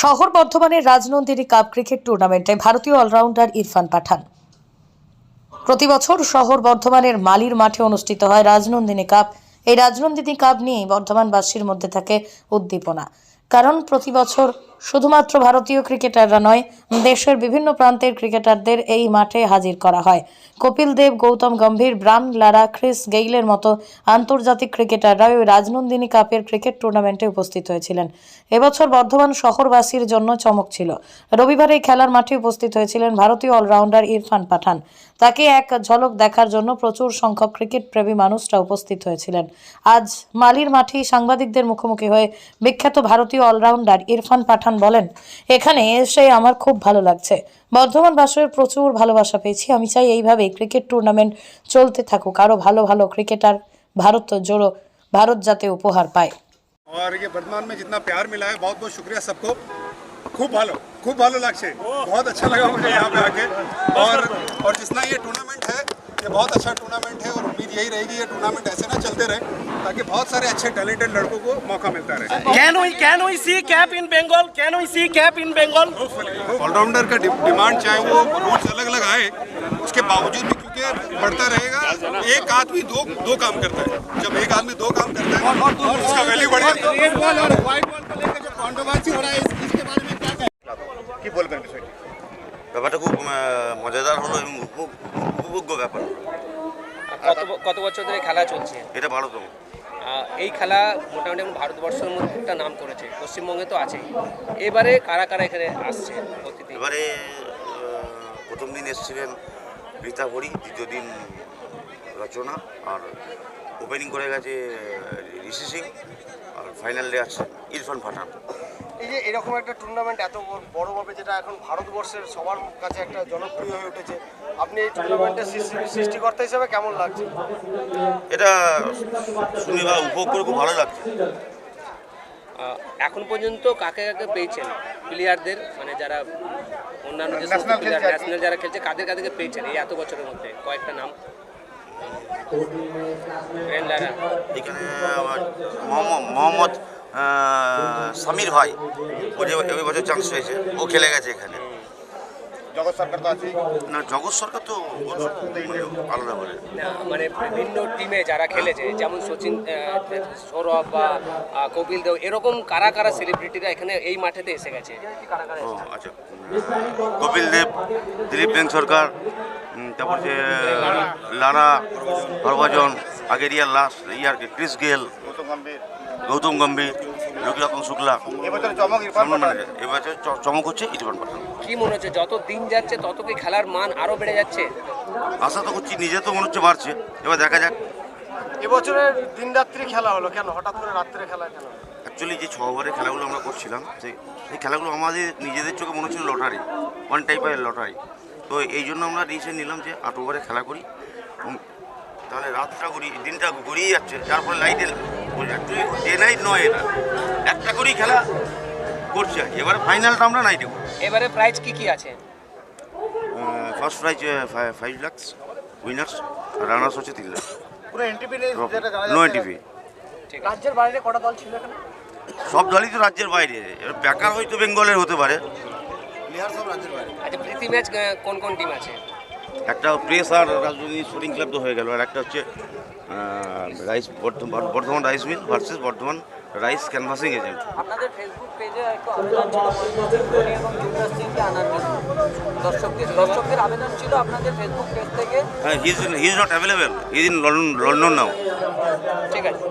শহর বর্ধমানের Rajnandini cup cricket টুর্নামেন্টে ভারতীয় অলরাউন্ডার ইরফান পাঠান। প্রতি বছর শহর বর্ধমানের মালির মাঠে অনুষ্ঠিত হয় রাজনন্দিনী কাপ। এই রাজনন্দিনী কাপ নিয়েই বর্ধমানবাসীর মধ্যে থাকে উদ্দীপনা। কারণ প্রতি বছর শুধুমাত্র ভারতীয় ক্রিকেটাররা নয়, দেশের বিভিন্ন প্রান্তের ক্রিকেটারদের এই মাঠে হাজির করা হয়। Kapil Dev, Gautam Gambhir, Brian Lara, Chris গেইলের মতো আন্তর্জাতিক ক্রিকেটাররা ওই রাজনন্দিনী কাপের ক্রিকেট টুর্নামেন্টে উপস্থিত হয়েছিলেন। এবছর বর্ধমান শহরবাসীর জন্য চমক ছিল। রবিবার এই খেলার মাঠে উপস্থিত হয়েছিলেন ভারতীয় অলরাউন্ডার ইরফান পাঠান। তাকে এক ঝলক দেখার জন্য প্রচুর সংখ্যক ক্রিকেট প্রেমী মানুষরা উপস্থিত হয়েছিলেন। আজ মালির মাঠেই সাংবাদিকদের মুখোমুখি হয়ে বিখ্যাত ভারতীয় অলরাউন্ডার ইরফান পাঠান পাঠান বলেন এখানে এসে আমার খুব ভালো লাগছে। বর্ধমান বাসুয়ের প্রচুর ভালোবাসা পেয়েছি। আমি চাই এইভাবে ক্রিকেট টুর্নামেন্ট চলতে থাকুক। আরও ভালো ভালো ক্রিকেটার ভারত জোড়ো ভারত যাতে উপহার পায়। আর ये वर्धमान মে जितना प्यार मिला है बहुत बहुत शुक्रिया सबको। খুব ভালো খুব ভালো লাগছে বহুত আচ্ছা লাগা মুঝে यहाँ पे आके। और और जितना ये टूर्नामेंट है ये बहुत अच्छा टूर्नामेंट है और उम्मीद यही रहेगी ये टूर्नामेंट ऐसे ना चलते रहे ताकि बहुत सारे अच्छे टैलेंटेड लड़कों को मौका मिलता रहे Can we can we see cap in Bengal? Can we see cap in Bengal? Allrounder का डि- डिमांड चाहे वो रूल्स अलग अलग आए उसके बावजूद भी क्योंकि बढ़ता रहेगा एक आदमी दो दो काम करता है जब एक आदमी दो काम करता है उसका वैल्यू बढ़ जाता है बॉल और व्हाइट बॉल को लेकर जो कंट्रोवर्सी हो रहा है इस- इसके बारे में क्या कहें কি বলবেন বিষয়টি ব্যাপারটা খুব আহ, মজাদার হলো এবং উপভোগ- উপভোগ্য ব্যাপার। কত কত বছর ধরে খেলা চলছে? এটা ভারতম এই খেলা মোটামুটি এখন ভারতবর্ষের মধ্যে একটা নাম করেছে পশ্চিমবঙ্গে তো আছেই। এবারে কারা কারা এখানে আসছে অতিথি? এবারে প্রথম দিন এসেছিলেন রীতা হরি দ্বিতীয় দিন রচনা আর ওপেনিং করে গেছে ঋষি সিং আর ফাইনাল ডে আছে ইরফান পাঠান। এই যে এরকম একটা টুর্নামেন্ট এত বড়- বড়ভাবে যেটা এখন ভারতবর্ষের সবার কাছে একটা জনপ্রিয় হয়ে উঠেছে আপনি এই টুর্নামেন্টের সৃষ্টিকর্তা হিসেবে কেমন লাগছে? এটা শুনে বা উপভোগ করে খুব ভালো লাগছে। এখন পর্যন্ত কাকে কাকে পেয়েছেন প্লেয়ারদের মানে যারা অন্যান্য যে। ন্যাশনাল যারা খেলছে কাদের কাদেরকে পেয়েছেন এই এত বছরের মধ্যে? কয়েকটা নাম। এখানে মোহাম্মদ সামির ভাই ও যে এই বছর চান্স হয়েছে ও খেলে গেছে এখানে। জগৎ সরকার তো আছেই। না জগৎ সরকার তো মানে আলাদা বলে। মানে বিভিন্ন টিমে যারা খেলেছে যেমন সচিন সৌরভ বা কপিল দেব এরকম কারা কারা সেলিব্রিটিরা এখানে এই মাঠেতে এসে গেছে? ও আচ্ছা। কপিল দেব দিলীপ বেন সরকার তারপর যে লারা হরভজন আগেরিয়া লাস্ট ইয়ার কি ক্রিস গেল গৌতম গম্ভীর। গৌতম গম্ভীর। রঘুরতন শুক্লা। এবছর চমক ইরফান মানে এবছর চমক হচ্ছে ইরফান পাঠান। কি মনে হচ্ছে যত দিন যাচ্ছে তত কি খেলার মান আরও বেড়ে যাচ্ছে? আশা তো করছি নিজে তো মনে হচ্ছে বাড়ছে। এবার দেখা যাক। এবছরের দিন রাত্রি খেলা হলো কেন? হঠাৎ করে রাত্রে খেলা কেন? অ্যাকচুয়ালি যে ছ ওভারের খেলাগুলো আমরা করছিলাম সেই সেই খেলাগুলো আমাদের নিজেদের চোখে মনে হচ্ছিল লটারি ওয়ান টাইপের লটারি। তো এই জন্য আমরা ডিসিশন নিলাম যে আট ওভারে খেলা করি। তাহলে রাতটা করি দিনটা ঘুরিয়ে যাচ্ছে যার ফলে লাইটে নয় এটা একটা করেই খেলা করছে এবারে ফাইনালটা আমরা নাইটে এবারে প্রাইজ কি কি আছে? First prize five lakhs winners runners হচ্ছে তিন লাখ। নো এনটিপি রাজ্যের বাইরে কটা দল ছিল এখানে? সব দলই তো রাজ্যের বাইরে। এবার ব্যাকার হয়তো বেঙ্গলের হতে পারে। প্লেয়ার সব রাজ্যের বাইরে। আচ্ছা প্রীতি ম্যাচ কোন কোন টিম আছে? একটা প্রেস আর রাজধানী শুটিং ক্লাব তো হয়ে গেল। আর একটা হচ্ছে rice Bardhaman Bardhaman rice mill versus Bardhaman rice canvassing agent আপনাদের ফেসবুক পেজে একটু আবেদন ছিল মহেন্দ্র এবং যুবরাজ সিংকে আনার জন্য। দর্শকদের দর্শকদের আবেদন ছিল আপনাদের ফেসবুক পেজ থেকে। হ্যাঁ he is not available he is in London London now ঠিক আছে।